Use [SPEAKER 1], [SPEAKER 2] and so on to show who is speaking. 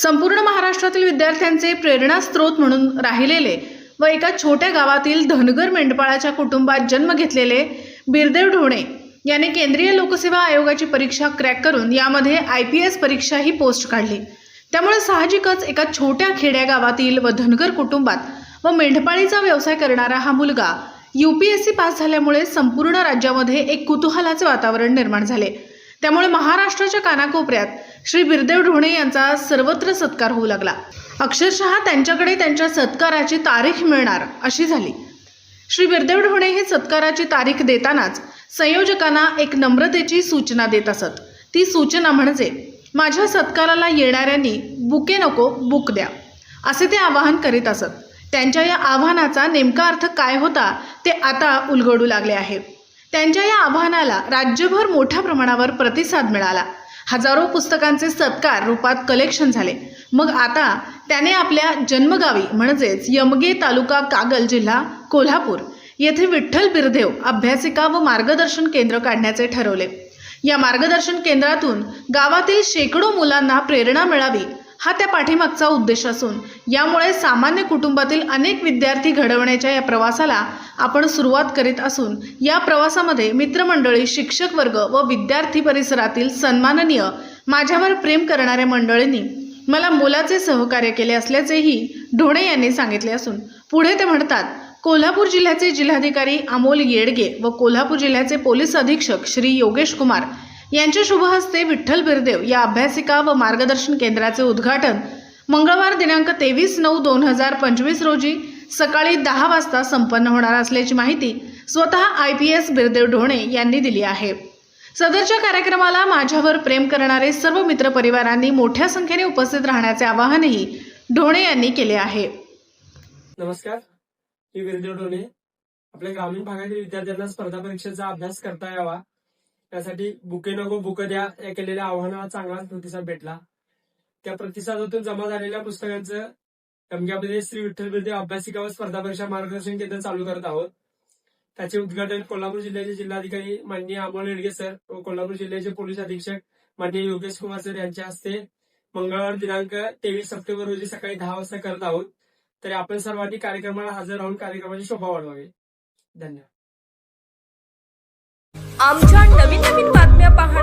[SPEAKER 1] संपूर्ण महाराष्ट्रातील विद्यार्थ्यांचे प्रेरणास्त्रोत म्हणून राहिलेले व एका छोट्या गावातील धनगर मेंढपाळाच्या कुटुंबात जन्म घेतलेले बिरदेव ढोणे याने केंद्रीय लोकसेवा आयोगाची परीक्षा क्रॅक करून यामध्ये आय पी एस परीक्षा ही पोस्ट काढली. त्यामुळे साहजिकच एका छोट्या खेड्या गावातील व धनगर कुटुंबात व मेंढपाळीचा व्यवसाय करणारा हा मुलगा U P S C pass झाल्यामुळे संपूर्ण राज्यामध्ये एक कुतूहलाचे वातावरण निर्माण झाले. त्यामुळे महाराष्ट्राच्या कानाकोपऱ्यात श्री बिरदेव ढोणे यांचा सर्वत्र सत्कार होऊ लागला. अक्षरशः त्यांच्याकडे त्यांच्या सत्काराची तारीख मिळणार अशी झाली. श्री बिरदेव ढोणे हे सत्काराची तारीख देतानाच संयोजकांना एक नम्रतेची सूचना देत असत. ती सूचना म्हणजे माझ्या सत्काराला येणाऱ्यांनी बुके नको बुक द्या. असे ते आवाहन करीत असत. त्यांच्या या आव्हानाचा नेमका अर्थ काय होता ते आता उलगडू लागले आहे. त्यांच्या या आव्हानाला राज्यभर मोठ्या प्रमाणावर प्रतिसाद मिळाला. हजारो पुस्तकांचे सत्कार रूपात कलेक्शन झाले. मग आता त्याने आपल्या जन्मगावी म्हणजेच यमगे तालुका कागल जिल्हा कोल्हापूर येथे विठ्ठल बिरदेव अभ्यासिका व मार्गदर्शन केंद्र काढण्याचे ठरवले. या मार्गदर्शन केंद्रातून गावातील शेकडो मुलांना प्रेरणा मिळावी हा त्या पाठीमागचा उद्देश असून यामुळे सामान्य कुटुंबातील अनेक विद्यार्थी घडवण्याच्या या प्रवासाला आपण सुरुवात करीत असून या प्रवासामध्ये मित्रमंडळी शिक्षक वर्ग व विद्यार्थी परिसरातील सन्माननीय माझ्यावर प्रेम करणाऱ्या मंडळींनी मला मोलाचे सहकार्य केले असल्याचेही ढोणे यांनी सांगितले असून पुढे ते म्हणतात कोल्हापूर जिल्ह्याचे जिल्हाधिकारी अमोल येडगे व कोल्हापूर जिल्ह्याचे पोलीस अधीक्षक श्री योगेश कुमार यांच्या शुभ हस्ते विठ्ठल बिरदेव या अभ्यासिका व मार्गदर्शन केंद्राचे उद्घाटन मंगळवार दिनांक तेवीस नऊ दोन हजार पंचवीस रोजी सकाळी दहा वाजता संपन्न होणार असल्याची माहिती स्वतः I P S Birdev Dhone यांनी दिली आहे. सदरच्या कार्यक्रमाला माझ्यावर प्रेम करणारे सर्व मित्रपरिवारांनी मोठ्या संख्येने उपस्थित राहण्याचे आवाहनही ढोणे यांनी केले आहे.
[SPEAKER 2] नमस्कार मी विरदेव ढोणे. आपल्या ग्रामीण भागातील विद्यार्थ्यांना स्पर्धा परीक्षेचा अभ्यास करता यावा. त्यासाठी बुके नको बुक द्या. या केलेल्या आव्हानाला चांगला प्रतिसाद भेटला. त्या प्रतिसादातून जमा झालेल्या पुस्तकांचं गमग्यामध्ये श्री विठ्ठल अभ्यासिका व स्पर्धा परीक्षा मार्गदर्शन केंद्र चालू करत आहोत. त्याचे उद्घाटन कोल्हापूर जिल्ह्याचे जिल्हाधिकारी माननीय अमोल येडगे सर व कोल्हापूर जिल्ह्याचे पोलीस अधीक्षक माननीय योगेश कुमार सर यांच्या हस्ते मंगळवार दिनांक तेवीस सप्टेंबर रोजी सकाळी दहा वाजता करत आहोत. तरी आपण सर्वांनी कार्यक्रमाला हजर राहून कार्यक्रमाची शोभा वाढवावी. धन्यवाद.
[SPEAKER 3] आमच्या नवीन नवीन बातम्या पहा